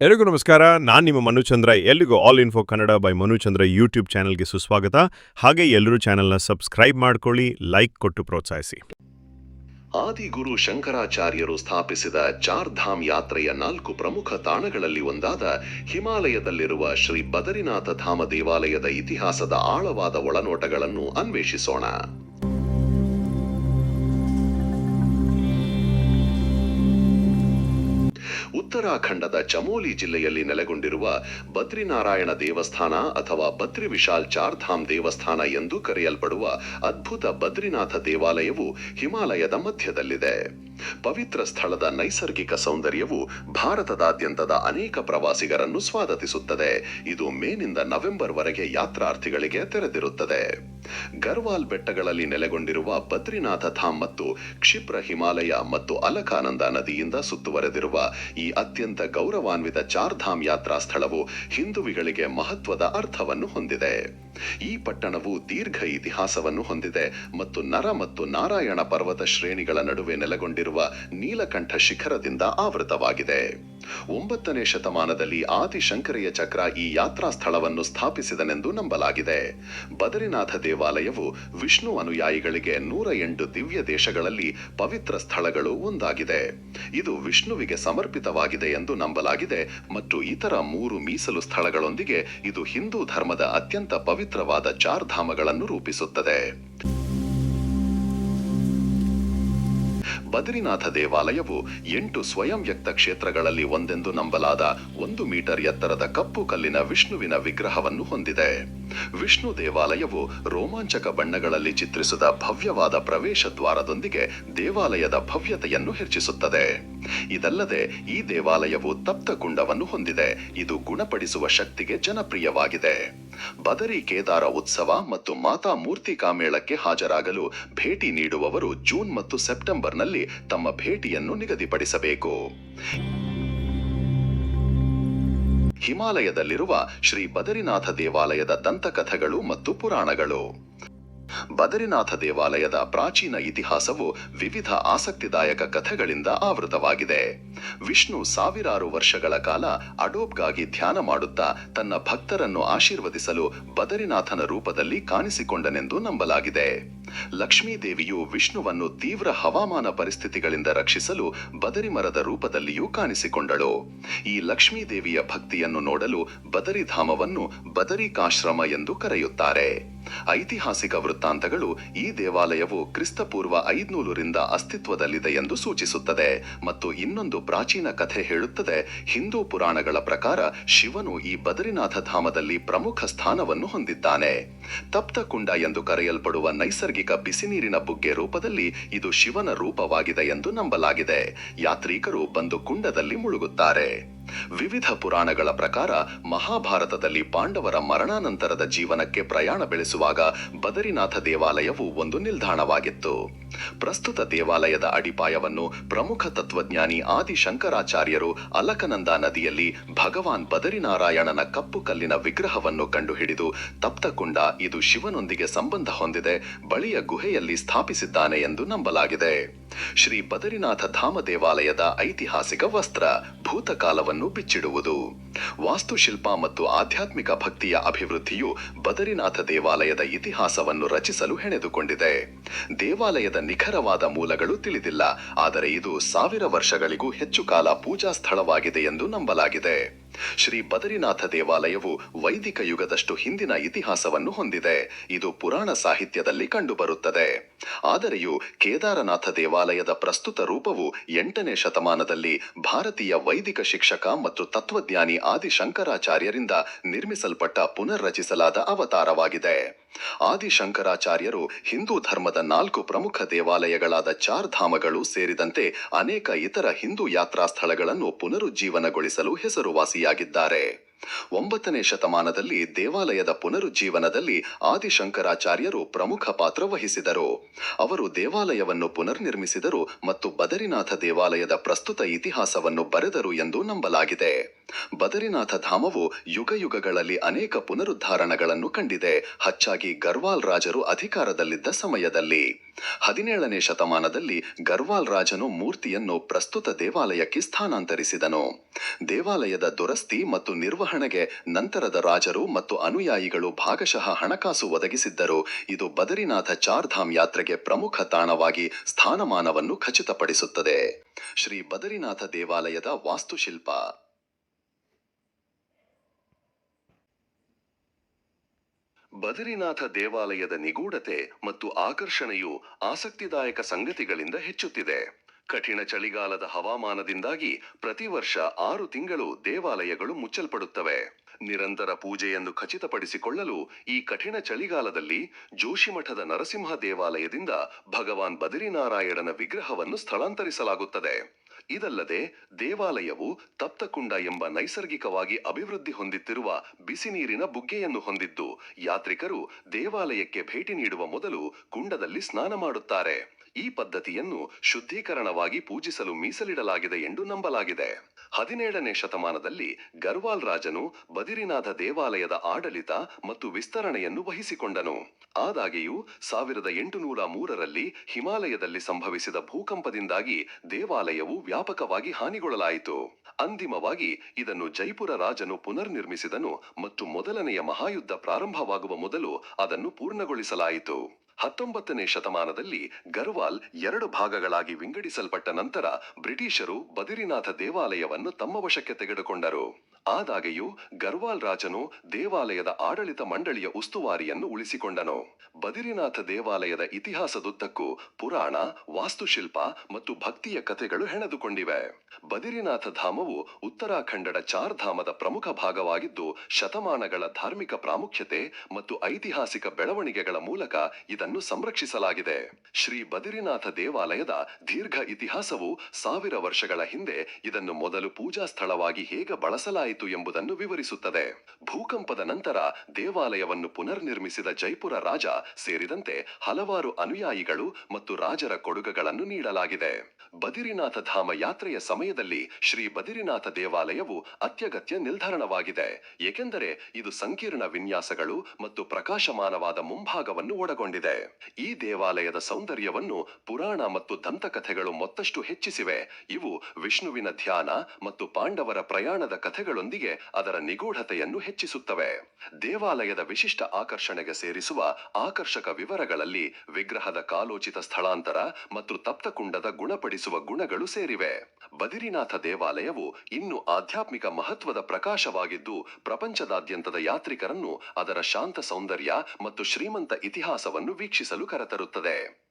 ಎಲ್ಲರಿಗೂ ನಮಸ್ಕಾರ. ನಾನು ನಿಮ್ಮ ಮನುಚಂದ್ರ ಎಲ್ಲಿಗೂ all info Kannada by Manuchandra YouTube ಚಾನಲ್ಗೆ ಸುಸ್ವಾಗತ. ಹಾಗೆ ಎಲ್ಲರೂ ಚಾನಲ್ನ ಸಬ್ಸ್ಕ್ರೈಬ್ ಮಾಡ್ಕೊಳ್ಳಿ ಲೈಕ್ ಕೊಟ್ಟು ಪ್ರೋತ್ಸಾಹಿಸಿ. ಆದಿಗುರು ಶಂಕರಾಚಾರ್ಯರು ಸ್ಥಾಪಿಸಿದ ಚಾರ್ಧಾಮ್ ಯಾತ್ರೆಯ ನಾಲ್ಕು ಪ್ರಮುಖ ತಾಣಗಳಲ್ಲಿ ಒಂದಾದ ಹಿಮಾಲಯದಲ್ಲಿರುವ ಶ್ರೀ ಬದರಿನಾಥ ಧಾಮ ದೇವಾಲಯದ ಇತಿಹಾಸದ ಆಳವಾದ ಒಳನೋಟಗಳನ್ನು ಅನ್ವೇಷಿಸೋಣ. ಉತ್ತರಾಖಂಡದ ಚಮೋಲಿ ಜಿಲ್ಲೆಯಲ್ಲಿ ನೆಲೆಗೊಂಡಿರುವ ಬದ್ರಿನಾರಾಯಣ ದೇವಸ್ಥಾನ ಅಥವಾ ಬದ್ರಿ ವಿಶಾಲ್ ಚಾರ್ ಧಾಮ್ ದೇವಸ್ಥಾನ ಎಂದು ಕರೆಯಲ್ಪಡುವ ಅದ್ಭುತ ಬದ್ರಿನಾಥ ದೇವಾಲಯವು ಹಿಮಾಲಯದ ಮಧ್ಯದಲ್ಲಿದೆ. ಪವಿತ್ರ ಸ್ಥಳದ ನೈಸರ್ಗಿಕ ಸೌಂದರ್ಯವು ಭಾರತದಾದ್ಯಂತದ ಅನೇಕ ಪ್ರವಾಸಿಗರನ್ನು ಸ್ವಾಗತಿಸುತ್ತದೆ. ಇದು ಮೇನಿಂದ ನವೆಂಬರ್ ವರೆಗೆ ಯಾತ್ರಾರ್ಥಿಗಳಿಗೆ ತೆರೆದಿರುತ್ತದೆ. ಗರ್ವಾಲ್ ಬೆಟ್ಟಗಳಲ್ಲಿ ನೆಲೆಗೊಂಡಿರುವ ಬದ್ರಿನಾಥ ಧಾಮ್ ಮತ್ತು ಕ್ಷಿಪ್ರ ಹಿಮಾಲಯ ಮತ್ತು ಅಲಕಾನಂದ ನದಿಯಿಂದ ಸುತ್ತುವರೆದಿರುವ ಈ ಅತ್ಯಂತ ಗೌರವಾನ್ವಿತ ಚಾರ್ ಧಾಮ್ ಯಾತ್ರಾ ಸ್ಥಳವು ಹಿಂದುವಿಗಳಿಗೆ ಮಹತ್ವದ ಅರ್ಥವನ್ನು ಹೊಂದಿದೆ. ಈ ಪಟ್ಟಣವು ದೀರ್ಘ ಇತಿಹಾಸವನ್ನು ಹೊಂದಿದೆ ಮತ್ತು ನರ ಮತ್ತು ನಾರಾಯಣ ಪರ್ವತ ಶ್ರೇಣಿಗಳ ನಡುವೆ ನೆಲೆಗೊಂಡಿರುವ ನೀಲಕಂಠ ಶಿಖರದಿಂದ ಆವೃತವಾಗಿದೆ. ಒಂಬತ್ತನೇ ಶತಮಾನದಲ್ಲಿ ಆದಿಶಂಕರೆಯ ಚಕ್ರ ಈ ಯಾತ್ರಾ ಸ್ಥಳವನ್ನು ಸ್ಥಾಪಿಸಿದನೆಂದು ನಂಬಲಾಗಿದೆ. ಬದರಿನಾಥ ದೇವಾಲಯವು ವಿಷ್ಣು ಅನುಯಾಯಿಗಳಿಗೆ ನೂರ ಎಂಟು ದಿವ್ಯ ದೇಶಗಳಲ್ಲಿ ಪವಿತ್ರ ಸ್ಥಳಗಳು ಒಂದಾಗಿದೆ. ಇದು ವಿಷ್ಣುವಿಗೆ ಸಮರ್ಪಿತವಾಗಿದೆ ಎಂದು ನಂಬಲಾಗಿದೆ ಮತ್ತು ಇತರ ಮೂರು ಮೀಸಲು ಸ್ಥಳಗಳೊಂದಿಗೆ ಇದು ಹಿಂದೂ ಧರ್ಮದ ಅತ್ಯಂತ ಪವಿತ್ರವಾದ ಚಾರ್ಧಾಮಗಳನ್ನು ರೂಪಿಸುತ್ತದೆ. ಬದ್ರಿನಾಥ ದೇವಾಲಯವು ಎಂಟು ಸ್ವಯಂ ವ್ಯಕ್ತ ಕ್ಷೇತ್ರಗಳಲ್ಲಿ ಒಂದೆಂದು ನಂಬಲಾದ ಒಂದು ಮೀಟರ್ ಎತ್ತರದ ಕಪ್ಪು ಕಲ್ಲಿನ ವಿಷ್ಣುವಿನ ವಿಗ್ರಹವನ್ನು ಹೊಂದಿದೆ. ವಿಷ್ಣು ದೇವಾಲಯವು ರೋಮಾಂಚಕ ಬಣ್ಣಗಳಲ್ಲಿ ಚಿತ್ರಿಸಿದ ಭವ್ಯವಾದ ಪ್ರವೇಶ ದ್ವಾರದೊಂದಿಗೆ ದೇವಾಲಯದ ಭವ್ಯತೆಯನ್ನು ಹೆಚ್ಚಿಸುತ್ತದೆ. ಇದಲ್ಲದೆ ಈ ದೇವಾಲಯವು ತಪ್ತ ಕುಂಡವನ್ನು ಹೊಂದಿದೆ. ಇದು ಗುಣಪಡಿಸುವ ಶಕ್ತಿಗೆ ಜನಪ್ರಿಯವಾಗಿದೆ. ಬದರಿ ಕೇದಾರ ಉತ್ಸವ ಮತ್ತು ಮಾತಾ ಮೂರ್ತಿ ಕಾಮೇಳಕ್ಕೆ ಹಾಜರಾಗಲು ಭೇಟಿ ನೀಡುವವರು ಜೂನ್ ಮತ್ತು ಸೆಪ್ಟೆಂಬರ್ನಲ್ಲಿ ತಮ್ಮ ಭೇಟಿಯನ್ನು ನಿಗದಿಪಡಿಸಬೇಕು. ಹಿಮಾಲಯದಲ್ಲಿರುವ ಶ್ರೀ ಬದರಿನಾಥ ದೇವಾಲಯದ ದಂತಕಥೆಗಳು ಮತ್ತು ಪುರಾಣಗಳು. ಬದರಿನಾಥ ದೇವಾಲಯದ ಪ್ರಾಚೀನ ಇತಿಹಾಸವು ವಿವಿಧ ಆಸಕ್ತಿದಾಯಕ ಕಥೆಗಳಿಂದ ಆವೃತವಾಗಿದೆ. ವಿಷ್ಣು ಸಾವಿರಾರು ವರ್ಷಗಳ ಕಾಲ ಅಡೋಬ್ಗಾಗಿ ಧ್ಯಾನ ಮಾಡುತ್ತಾ ತನ್ನ ಭಕ್ತರನ್ನು ಆಶೀರ್ವದಿಸಲು ಬದರಿನಾಥನ ರೂಪದಲ್ಲಿ ಕಾಣಿಸಿಕೊಂಡನೆಂದು ನಂಬಲಾಗಿದೆ. ಲಕ್ಷ್ಮೀದೇವಿಯು ವಿಷ್ಣುವನ್ನು ತೀವ್ರ ಹವಾಮಾನ ಪರಿಸ್ಥಿತಿಗಳಿಂದ ರಕ್ಷಿಸಲು ಬದರಿಮರದ ರೂಪದಲ್ಲಿಯೂ ಕಾಣಿಸಿಕೊಂಡಳು. ಈ ಲಕ್ಷ್ಮೀದೇವಿಯ ಭಕ್ತಿಯನ್ನು ನೋಡಲು ಬದರಿಧಾಮವನ್ನು ಬದರಿಕಾಶ್ರಮ ಎಂದು ಕರೆಯುತ್ತಾರೆ. ಐತಿಹಾಸಿಕ ವೃತ್ತಾಂತಗಳು ಈ ದೇವಾಲಯವು ಕ್ರಿಸ್ತಪೂರ್ವ ಐದ್ನೂರರಿಂದ ಅಸ್ತಿತ್ವದಲ್ಲಿದೆ ಎಂದು ಸೂಚಿಸುತ್ತದೆ ಮತ್ತು ಇನ್ನೊಂದು ಪ್ರಾಚೀನ ಕಥೆ ಹೇಳುತ್ತದೆ, ಹಿಂದೂ ಪುರಾಣಗಳ ಪ್ರಕಾರ ಶಿವನು ಈ ಬದರಿನಾಥ ಧಾಮದಲ್ಲಿ ಪ್ರಮುಖ ಸ್ಥಾನವನ್ನು ಹೊಂದಿದ್ದಾನೆ. ತಪ್ತ ಕುಂಡ ಎಂದು ಕರೆಯಲ್ಪಡುವ ನೈಸರ್ಗಿಕ ಬಿಸಿನೀರಿನ ಬುಗ್ಗೆ ರೂಪದಲ್ಲಿ ಇದು ಶಿವನ ರೂಪವಾಗಿದೆ ಎಂದು ನಂಬಲಾಗಿದೆ. ಯಾತ್ರಿಕರು ಬಂದು ಕುಂಡದಲ್ಲಿ ಮುಳುಗುತ್ತಾರೆ. ವಿವಿಧ ಪುರಾಣಗಳ ಪ್ರಕಾರ ಮಹಾಭಾರತದಲ್ಲಿ ಪಾಂಡವರ ಮರಣಾನಂತರದ ಜೀವನಕ್ಕೆ ಪ್ರಯಾಣ ಬೆಳೆಸುವಾಗ ಬದರಿನಾಥ ದೇವಾಲಯವು ಒಂದು ನಿಲ್ದಾಣವಾಗಿತ್ತು. ಪ್ರಸ್ತುತ ದೇವಾಲಯದ ಅಡಿಪಾಯವನ್ನು ಪ್ರಮುಖ ತತ್ವಜ್ಞಾನಿ ಆದಿ ಶಂಕರಾಚಾರ್ಯರು ಅಲಕನಂದ ನದಿಯಲ್ಲಿ ಭಗವಾನ್ ಬದರಿನಾರಾಯಣನ ಕಪ್ಪು ಕಲ್ಲಿನ ವಿಗ್ರಹವನ್ನು ಕಂಡುಹಿಡಿದು ತಪ್ತಕುಂಡ ಇದು ಶಿವನೊಂದಿಗೆ ಸಂಬಂಧ ಹೊಂದಿದೆ, ಬಳಿಯ ಗುಹೆಯಲ್ಲಿ ಸ್ಥಾಪಿಸಿದ್ದಾನೆ ಎಂದು ನಂಬಲಾಗಿದೆ. ಶ್ರೀ ಬದರಿನಾಥ ಧಾಮ ದೇವಾಲಯದ ಐತಿಹಾಸಿಕ ವಸ್ತ್ರ ಭೂತಕಾಲವನ್ನು ಬಿಚ್ಚಿಡುವುದು. ವಾಸ್ತುಶಿಲ್ಪ ಮತ್ತು ಆಧ್ಯಾತ್ಮಿಕ ಭಕ್ತಿಯ ಅಭಿವೃದ್ಧಿಯು ಬದರಿನಾಥ ದೇವಾಲಯದ ಇತಿಹಾಸವನ್ನು ರಚಿಸಲು ಹೆಣೆದುಕೊಂಡಿದೆ. ದೇವಾಲಯದ ನಿಖರವಾದ ಮೂಲಗಳು ತಿಳಿದಿಲ್ಲ, ಆದರೆ ಇದು ಸಾವಿರ ವರ್ಷಗಳಿಗೂ ಹೆಚ್ಚು ಕಾಲ ಪೂಜಾ ಸ್ಥಳವಾಗಿದೆ ಎಂದು ನಂಬಲಾಗಿದೆ. ಶ್ರೀ ಬದರಿನಾಥ ದೇವಾಲಯವು ವೈದಿಕ ಯುಗದಷ್ಟು ಹಿಂದಿನ ಇತಿಹಾಸವನ್ನು ಹೊಂದಿದೆ. ಇದು ಪುರಾಣ ಸಾಹಿತ್ಯದಲ್ಲಿ ಕಂಡುಬರುತ್ತದೆ. ಆದರೆಯೂ ಕೇದಾರನಾಥ ದೇವಾಲಯದ ಪ್ರಸ್ತುತ ರೂಪವು ಎಂಟನೇ ಶತಮಾನದಲ್ಲಿ ಭಾರತೀಯ ವೈದಿಕ ಶಿಕ್ಷಕ ಮತ್ತು ತತ್ವಜ್ಞಾನಿ ಆದಿಶಂಕರಾಚಾರ್ಯರಿಂದ ನಿರ್ಮಿಸಲ್ಪಟ್ಟ ಪುನರ್ರಚಿಸಲಾದ ಅವತಾರವಾಗಿದೆ. ಆದಿ ಶಂಕರಾಚಾರ್ಯರು ಹಿಂದೂ ಧರ್ಮದ ನಾಲ್ಕು ಪ್ರಮುಖ ದೇವಾಲಯಗಳಾದ ಚಾರ್ ಧಾಮಗಳು ಸೇರಿದಂತೆ ಅನೇಕ ಇತರ ಹಿಂದೂ ಯಾತ್ರಾ ಸ್ಥಳಗಳನ್ನು ಪುನರುಜ್ಜೀವನಗೊಳಿಸಲು ಹೆಸರುವಾಸಿಯಾಗಿದ್ದಾರೆ. ಒಂಬತ್ತನೇ ಶತಮಾನದಲ್ಲಿ ದೇವಾಲಯದ ಪುನರುಜ್ಜೀವನದಲ್ಲಿ ಆದಿಶಂಕರಾಚಾರ್ಯರು ಪ್ರಮುಖ ಪಾತ್ರ ವಹಿಸಿದರು. ಅವರು ದೇವಾಲಯವನ್ನು ಪುನರ್ನಿರ್ಮಿಸಿದರು ಮತ್ತು ಬದರಿನಾಥ ದೇವಾಲಯದ ಪ್ರಸ್ತುತ ಇತಿಹಾಸವನ್ನು ಬರೆದರು ಎಂದು ನಂಬಲಾಗಿದೆ. ಬದರಿನಾಥ ಧಾಮವು ಯುಗ ಯುಗಗಳಲ್ಲಿ ಅನೇಕ ಪುನರುದ್ಧಾರಣಗಳನ್ನು ಕಂಡಿದೆ. ಹೆಚ್ಚಾಗಿ ಗರ್ವಾಲ್ ರಾಜರು ಅಧಿಕಾರದಲ್ಲಿದ್ದ ಸಮಯದಲ್ಲಿ. ಹದಿನೇಳನೇ ಶತಮಾನದಲ್ಲಿ ಗರ್ವಾಲ್ ರಾಜನು ಮೂರ್ತಿಯನ್ನು ಪ್ರಸ್ತುತ ದೇವಾಲಯಕ್ಕೆ ಸ್ಥಾನಾಂತರಿಸಿದನು. ದೇವಾಲಯದ ದುರಸ್ತಿ ಮತ್ತು ನಿರ್ವಹಣೆಗೆ ನಂತರದ ರಾಜರು ಮತ್ತು ಅನುಯಾಯಿಗಳು ಭಾಗಶಃ ಹಣಕಾಸು ಒದಗಿಸಿದ್ದರು. ಇದು ಬದರಿನಾಥ ಚಾರ್ಧಾಮ್ ಯಾತ್ರೆಗೆ ಪ್ರಮುಖ ತಾಣವಾಗಿ ಸ್ಥಾನಮಾನವನ್ನು ಖಚಿತಪಡಿಸುತ್ತದೆ. ಶ್ರೀ ಬದರಿನಾಥ ದೇವಾಲಯದ ವಾಸ್ತುಶಿಲ್ಪ. ಬದರಿನಾಥ ದೇವಾಲಯದ ನಿಗೂಢತೆ ಮತ್ತು ಆಕರ್ಷಣೆಯು ಆಸಕ್ತಿದಾಯಕ ಸಂಗತಿಗಳಿಂದ ಹೆಚ್ಚುತ್ತಿದೆ. ಕಠಿಣ ಚಳಿಗಾಲದ ಹವಾಮಾನದಿಂದಾಗಿ ಪ್ರತಿ ವರ್ಷ ಆರು ತಿಂಗಳು ದೇವಾಲಯಗಳು ಮುಚ್ಚಲ್ಪಡುತ್ತವೆ. ನಿರಂತರ ಪೂಜೆಯನ್ನು ಖಚಿತಪಡಿಸಿಕೊಳ್ಳಲು ಈ ಕಠಿಣ ಚಳಿಗಾಲದಲ್ಲಿ ಜೋಶಿಮಠದ ನರಸಿಂಹ ದೇವಾಲಯದಿಂದ ಭಗವಾನ್ ಬದರಿನಾರಾಯಣನ ವಿಗ್ರಹವನ್ನು ಸ್ಥಳಾಂತರಿಸಲಾಗುತ್ತದೆ. ಇದಲ್ಲದೆ ದೇವಾಲಯವು ತಪ್ತಕುಂಡ ಎಂಬ ನೈಸರ್ಗಿಕವಾಗಿ ಅಭಿವೃದ್ಧಿ ಹೊಂದುತ್ತಿರುವ ಬಿಸಿ ನೀರಿನ ಬುಗ್ಗೆಯನ್ನು ಹೊಂದಿದ್ದು, ಯಾತ್ರಿಕರು ದೇವಾಲಯಕ್ಕೆ ಭೇಟಿ ನೀಡುವ ಮೊದಲು ಕುಂಡದಲ್ಲಿ ಸ್ನಾನ ಮಾಡುತ್ತಾರೆ. ಈ ಪದ್ಧತಿಯನ್ನು ಶುದ್ಧೀಕರಣವಾಗಿ ಪೂಜಿಸಲು ಮೀಸಲಿಡಲಾಗಿದೆ ಎಂದು ನಂಬಲಾಗಿದೆ. ಹದಿನೇಳನೇ ಶತಮಾನದಲ್ಲಿ ಗರ್ವಾಲ್ ರಾಜನು ಬದಿರಿನಾಥ ದೇವಾಲಯದ ಆಡಳಿತ ಮತ್ತು ವಿಸ್ತರಣೆಯನ್ನು ವಹಿಸಿಕೊಂಡನು. ಆದಾಗಿಯೂ, ಸಾವಿರದ ಎಂಟುನೂರ ಮೂರರಲ್ಲಿ ಹಿಮಾಲಯದಲ್ಲಿ ಸಂಭವಿಸಿದ ಭೂಕಂಪದಿಂದಾಗಿ ದೇವಾಲಯವು ವ್ಯಾಪಕವಾಗಿ ಹಾನಿಗೊಳ್ಳಲಾಯಿತು ಅಂತಿಮವಾಗಿ, ಇದನ್ನು ಜೈಪುರ ರಾಜನು ಪುನರ್ನಿರ್ಮಿಸಿದನು ಮತ್ತು ಮೊದಲನೆಯ ಮಹಾಯುದ್ಧ ಪ್ರಾರಂಭವಾಗುವ ಮೊದಲು ಅದನ್ನು ಪೂರ್ಣಗೊಳಿಸಲಾಯಿತು. ಹತ್ತೊಂಬತ್ತನೇ ಶತಮಾನದಲ್ಲಿ ಗರ್ವಾಲ್ ಎರಡು ಭಾಗಗಳಾಗಿ ವಿಂಗಡಿಸಲ್ಪಟ್ಟ ನಂತರ ಬ್ರಿಟಿಷರು ಬದರಿನಾಥ ದೇವಾಲಯವನ್ನು ತಮ್ಮ ವಶಕ್ಕೆ ತೆಗೆದುಕೊಂಡರು. ಆದಾಗ್ಯೂ, ಗರ್ವಾಲ್ ರಾಜನು ದೇವಾಲಯದ ಆಡಳಿತ ಮಂಡಳಿಯ ಉಸ್ತುವಾರಿಯನ್ನು ಉಳಿಸಿಕೊಂಡನು. ಬದಿರಿನಾಥ ದೇವಾಲಯದ ಇತಿಹಾಸದುದ್ದಕ್ಕೂ ಪುರಾಣ, ವಾಸ್ತುಶಿಲ್ಪ ಮತ್ತು ಭಕ್ತಿಯ ಕಥೆಗಳು ಹೆಣೆದುಕೊಂಡಿವೆ. ಬದಿರಿನಾಥ ಧಾಮವು ಉತ್ತರಾಖಂಡದ ಚಾರ್ ಧಾಮದ ಪ್ರಮುಖ ಭಾಗವಾಗಿದ್ದು, ಶತಮಾನಗಳ ಧಾರ್ಮಿಕ ಪ್ರಾಮುಖ್ಯತೆ ಮತ್ತು ಐತಿಹಾಸಿಕ ಬೆಳವಣಿಗೆಗಳ ಮೂಲಕ ಇದನ್ನು ಸಂರಕ್ಷಿಸಲಾಗಿದೆ. ಶ್ರೀ ಬದಿರಿನಾಥ ದೇವಾಲಯದ ದೀರ್ಘ ಇತಿಹಾಸವು ಸಾವಿರ ವರ್ಷಗಳ ಹಿಂದೆ ಇದನ್ನು ಮೊದಲು ಪೂಜಾ ಸ್ಥಳವಾಗಿ ಹೇಗೆ ಬಳಸಲಾಯಿತು ಎಂಬುದನ್ನು ವಿವರಿಸುತ್ತದೆ. ಭೂಕಂಪದ ನಂತರ ದೇವಾಲಯವನ್ನು ಪುನರ್ನಿರ್ಮಿಸಿದ ಜೈಪುರ ರಾಜ ಸೇರಿದಂತೆ ಹಲವಾರು ಅನುಯಾಯಿಗಳು ಮತ್ತು ರಾಜರ ಕೊಡುಗೆಗಳನ್ನು ನೀಡಲಾಗಿದೆ. ಬದಿರಿನಾಥ ಧಾಮ ಯಾತ್ರೆಯ ಸಮಯದಲ್ಲಿ ಶ್ರೀ ಬದಿರಿನಾಥ ದೇವಾಲಯವು ಅತ್ಯಗತ್ಯ ನಿರ್ಧಾರಣವಾಗಿದೆ. ಏಕೆಂದರೆ ಇದು ಸಂಕೀರ್ಣ ವಿನ್ಯಾಸಗಳು ಮತ್ತು ಪ್ರಕಾಶಮಾನವಾದ ಮುಂಭಾಗವನ್ನು ಒಳಗೊಂಡಿದೆ. ಈ ದೇವಾಲಯದ ಸೌಂದರ್ಯವನ್ನು ಪುರಾಣ ಮತ್ತು ದಂತಕಥೆಗಳು ಮತ್ತಷ್ಟು ಹೆಚ್ಚಿಸಿವೆ. ಇವು ವಿಷ್ಣುವಿನ ಧ್ಯಾನ ಮತ್ತು ಪಾಂಡವರ ಪ್ರಯಾಣದ ಕಥೆಗಳೊಂದಿಗೆ ಅದರ ನಿಗೂಢತೆಯನ್ನು ಹೆಚ್ಚಿಸುತ್ತವೆ. ದೇವಾಲಯದ ವಿಶಿಷ್ಟ ಆಕರ್ಷಣೆಗೆ ಸೇರಿಸುವ ಆಕರ್ಷಕ ವಿವರಗಳಲ್ಲಿ ವಿಗ್ರಹದ ಕಾಲೋಚಿತ ಸ್ಥಳಾಂತರ ಮತ್ತು ತಪ್ತಕುಂಡದ ಗುಣಪಡಿಸುವ ಗುಣಗಳು ಸೇರಿವೆ. ಬದಿರಿನಾಥ ದೇವಾಲಯವು ಇನ್ನು ಆಧ್ಯಾತ್ಮಿಕ ಮಹತ್ವದ ಪ್ರಕಾಶವಾಗಿದ್ದು, ಪ್ರಪಂಚದಾದ್ಯಂತದ ಯಾತ್ರಿಕರನ್ನು ಅದರ ಶಾಂತ ಸೌಂದರ್ಯ ಮತ್ತು ಶ್ರೀಮಂತ ಇತಿಹಾಸವನ್ನು ವೀಕ್ಷಿಸಲು ಕರೆತರುತ್ತದೆ.